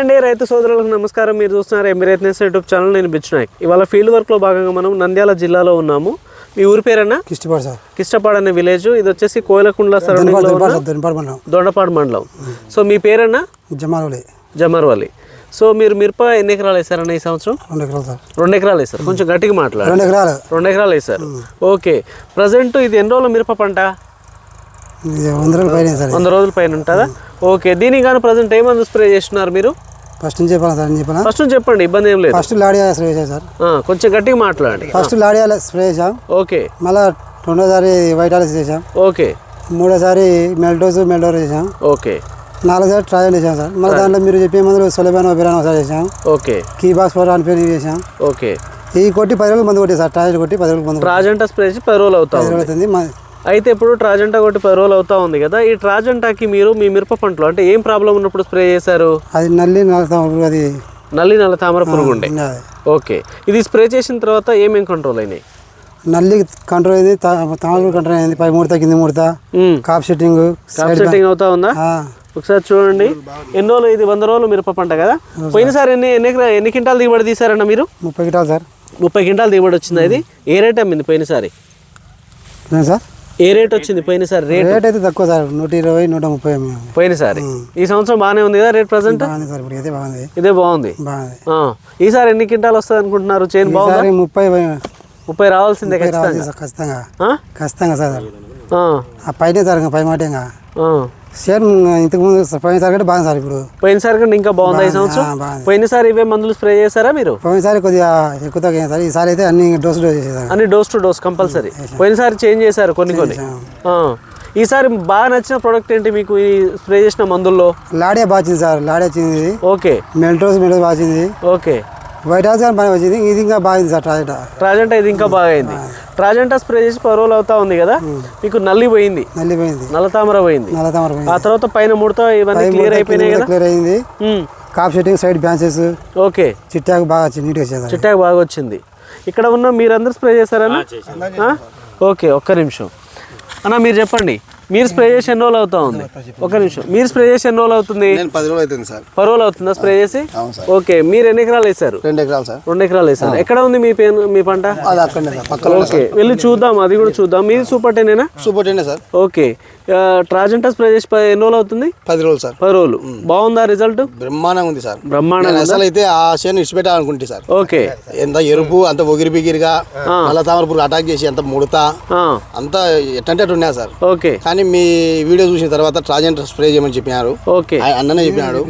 అండి రైతు సోదరులకు నమస్కారం. మీరు చూస్తున్నారు ఎమిరేట్నెస్ యూట్యూబ్ ఛానల్. నేను బిచ్చునాయక్ ఇవాళ ఫీల్డ్ వర్క్లో భాగంగా మనం నంద్యాల జిల్లాలో ఉన్నాము. మీ ఊరి పేరన్నా? కిష్టపడి సార్. కిష్టపాడు అనే విలేజ్. ఇది వచ్చేసి కోయలకుండ్ల సరౌండింగ్లో దొండపాడు మండలం. సో మీ పేరన్నా? జమాలి జమర్వల్లి సో మీరు మిరప ఎన్ని ఎకరాలు వేసారన్న ఈ సంవత్సరం? రెండు ఎకరాలు సార్. రెండు ఎకరాలు వేసారు. కొంచెం గట్టిగా మాట్లాడు రెండు ఎకరాలు. రెండు ఎకరాలు వేసారు. ఓకే. ప్రజెంట్ ఇది ఎన్ని రోజుల మిరప పంట? వంద రోజులు పైన వంద రోజుల పైన ఉంటుందా? ఓకే. దీనికి కానీ ప్రజెంట్ ఏమందు స్ప్రే చేస్తున్నారు మీరు? ఫస్ట్ నుంచి చెప్పాలి సార్ చెప్పాను? ఫస్ట్ నుంచి చెప్పండి ఇబ్బంది ఏం లేదు. ఫస్ట్ లాడియా స్ప్రే చేశాం సార్. కొంచెం గట్టిగా మాట్లాడండి. ఫస్ట్ లాడియా స్ప్రే చేసాం ఓకే. మళ్ళా రెండోసారి వైట్ ఆలిస్ చేసాం ఓకే. మూడోసారి మెల్టోస్ మెల్డోర్ చేసాం ఓకే. నాలుగోసారి ట్రయల్ చేసాం సార్. మళ్ళీ దాంట్లో మీరు చెప్పే మందులు సొలబాన్ బిరాన్ ఒకసారి చేసాం ఓకే. కీ బాక్స్ ఫోర్ అని పేరు చేసాం ఓకే. ఈ కొట్టి పది రోజులు మందు కొట్టి సార్ ట్రయల్ కొట్టి పది రోజులు మందు. ట్రాజెంటా స్ప్రే చేసి పది రోజులు అవుతా పది రోజులు అవుతుంది. అయితే ఇప్పుడు ట్రాజెంటా కొట్టి పది రోజులు అవుతా ఉంది కదా. ఈ ట్రాజెంటాకి మీరు మీ మిరప పంటలో అంటే ఏం ప్రాబ్లం ఉన్నప్పుడు స్ప్రే చేశారు? అది నల్లి అది. నల్లి నల్ల తామర పురుగు ఉండే. అది. ఓకే. ఇది స్ప్రే చేసిన తర్వాత ఏమేం కంట్రోల్ అయినాయి? నల్లి కంట్రోల్ అయింది తామర కంట్రోల్ అయింది. పై ముడత కింద ముడత. కాప్ సెట్టింగ్ కాప్ సెట్టింగ్ అవుతా ఉందా? ఒకసారి చూడండి. ఎన్ని రోజులు ఇది? వంద రోజులు మిరప పంట కదా? పోయినసారి ఎన్ని ఎన్ని ఎన్ని క్వింటాలు దిగుబడి తీసారన్న మీరు? ముప్పై కిటాలు సార్. ముప్పై క్వింటాలు దిగుబడి వచ్చింది ఇది? ఏ రేట్ అమ్మింది పోయినసారి? సార్? ఏ రేట్ వచ్చింది పోయినసారి రేట్? రేట్ అయితే తక్కువ సార్ నూట ఇరవై నూట ముప్పై పోయినసారి? ఈ సంవత్సరం బాగానే ఉంది కదా రేట్ ప్రజెంట్? సార్ ఇప్పుడు అయితే బాగుంది. ఇదే బాగుంది? బాగుంది. ఈసారి ఎన్ని క్వింటాలు వస్తుంది అనుకుంటున్నారు? చేను బాగుందా? ముప్పై ముప్పై రావాల్సిందే ఖచ్చితంగా. సార్ ఖచ్చితంగా. ఆ? ఖచ్చితంగా సార్. ఆ, పైన సార్ ఇంకా పై మాట ఇంకా. ఆ. షేర్ ఇంతకు ముందు పోయినసారి కంటే బాగుంది సార్ ఇప్పుడు. పోయినసారి కంటే ఇంకా బాగుందా ఈ సంవత్సరం? పోయినసారి ఇవే మందులు స్ప్రే చేశారా మీరు? పోయినసారి కొద్దిగా ఎక్కువ అయింది సార్. ఈసారి అయితే అన్ని డోసు డోస్ చేసేసారు. అన్ని డోస్ టు డోస్ కంపల్సరీ. పోయినసారి చేంజ్ చేశారు కొన్ని కొన్ని. ఈసారి బాగా నచ్చిన ప్రోడక్ట్ ఏంటి మీకు ఈ స్ప్రే చేసిన మందుల్లో? లాడియా బాగా వచ్చింది సార్. లాడియా వచ్చింది. ఓకే. మెల్టోస్ మెల్టోస్ బాగా వచ్చింది. ఓకే. వైట్ హౌస్ కానీ బాగా వచ్చింది ఇది ఇంకా బాగుంది సార్ టాయిలెట్ ట్రాజెంటా ఇది ఇంకా బాగా అయింది ట్రాజెంటా స్ప్రే చేసి పది రోజులు అవుతా ఉంది కదా మీకు నల్లి పోయింది. నల్లిపోయింది. నల్ల తామర పోయింది. నల్ల తామర ఆ పోయింది తర్వాత పైన ముడత ఇవన్నీ క్లియర్ అయిపోయినాయి కదా? క్లియర్ అయింది. కాప్ సెట్టింగ్ సైడ్ బ్రాంచెస్. ఓకే. చిట్టాకు బాగా వచ్చింది నీట్గా వచ్చేది చిట్టాకు బాగా వచ్చింది. ఇక్కడ ఉన్న మీరందరూ స్ప్రే చేశారన్నా ఆ? ఓకే ఒక్క నిమిషం. అన్న మీరు చెప్పండి. మీరు స్ప్రే చేసి ఎన్ని రోజులు అవుతా ఉంది? ఒక్క నిమిషం. మీరు స్ప్రే చేసి ఎన్ని రోజులు అవుతుంది? నేను పది రోజులు అవుతుంది సార్. పది రోజులు అవుతుందా స్ప్రే చేసి? అవును సార్. ఓకే మీరు ఎన్ని ఎకరాలు వేశారు? రెండు ఎకరాలు సార్. రెండు ఎకరాలు వేశారు. ఎక్కడ ఉంది మీ పేను మీ పంట? అది అక్కడనే సార్ పక్కన ఓకే వెళ్ళి చూద్దాం అది కూడా చూద్దాం. మీది సూపర్ టెనేనా సూపర్ టెన్నే సార్. ఓకే. ట్రాజెంటా స్ప్రే చేసి ప- ఎన్ని రోజులు అవుతుంది? పది రోజులు సార్. పది రోజులు. బాగుందా రిజల్ట్? బ్రహ్మాండంగా ఉంది సార్. బ్రహ్మాండంగా నేను అసలు అయితే ఆ చేను ఇచ్చిపెట్టాలనుకుంటే సార్. ఓకే. ఎంత ఎరుపు అంత ఒగిరి బిగిరిగా నల్ల తామరపురు అటాక్ చేసి అంత ముడత ఆ, అంత ఎట్టంటే అటు ఉన్నాయి సార్. ఓకే. కానీ మీ వీడియో చూసిన తర్వాత ట్రాజెంట్ స్ప్రే చేయమని చెప్పినారు. ఓకే. అన్ననే చెప్పినాడు.